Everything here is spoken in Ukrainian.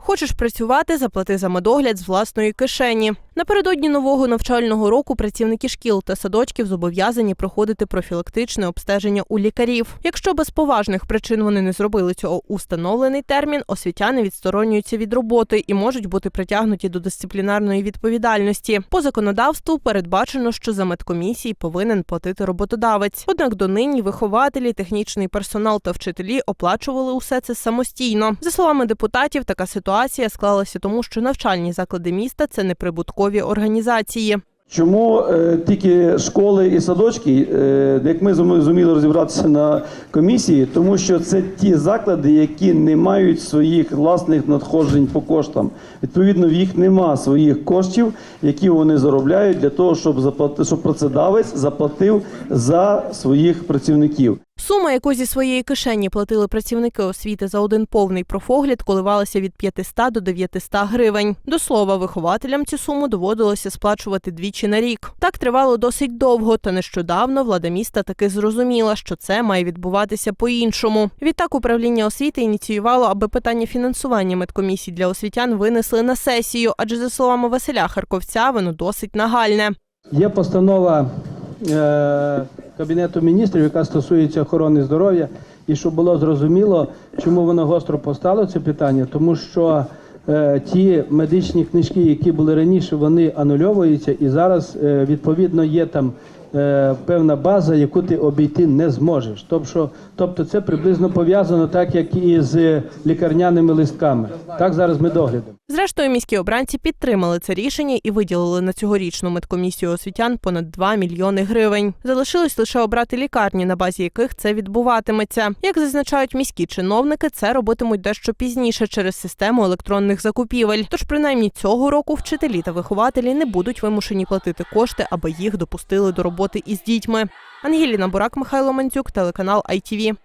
Хочеш працювати, заплати за медогляд з власної кишені. Напередодні нового навчального року працівники шкіл та садочків зобов'язані проходити профілактичне обстеження у лікарів. Якщо без поважних причин вони не зробили цього у встановлений термін, освітяни відсторонюються від роботи і можуть бути притягнуті до дисциплінарної відповідальності. По законодавству передбачено, що за медкомісії повинен платити роботодавець. Однак донині вихователі, технічний персонал та вчителі оплачували усе це самостійно. За словами депутатів, така ситуація склалася тому, що навчальні заклади міста це неприбуткові організації. Чому е, тільки школи і садочки, е, як ми зуміли розібратися на комісії, тому що це ті заклади, які не мають своїх власних надходжень по коштам. Відповідно, в їх нема своїх коштів, які вони заробляють для того, щоб заплати, щоб працедавець заплатив за своїх працівників. Сума, яку зі своєї кишені платили працівники освіти за один повний профогляд, коливалася від 500 до 900 гривень. До слова, вихователям цю суму доводилося сплачувати двічі на рік. Так тривало досить довго, та нещодавно влада міста таки зрозуміла, що це має відбуватися по-іншому. Відтак управління освіти ініціювало, аби питання фінансування медкомісій для освітян винесли на сесію, адже за словами Василя Харковця, воно досить нагальне. Є постанова Кабінету міністрів, яка стосується охорони здоров'я, і щоб було зрозуміло, чому воно гостро постало це питання, тому що е, ті медичні книжки, які були раніше, вони анульовуються, і зараз е, відповідно є там е, певна база, яку ти обійти не зможеш. Тобто, тобто це приблизно пов'язано так, як і з лікарняними листками. Так зараз ми доглядом. Зрештою, міські обранці підтримали це рішення і виділили на цьогорічну медкомісію освітян понад 2 мільйони гривень. Залишилось лише обрати лікарні, на базі яких це відбуватиметься. Як зазначають міські чиновники, це робитимуть дещо пізніше через систему електронних закупівель. Тож, принаймні цього року вчителі та вихователі не будуть вимушені платити кошти, аби їх допустили до роботи із дітьми. Ангеліна Бурак, Михайло Мандзюк, телеканал ITV.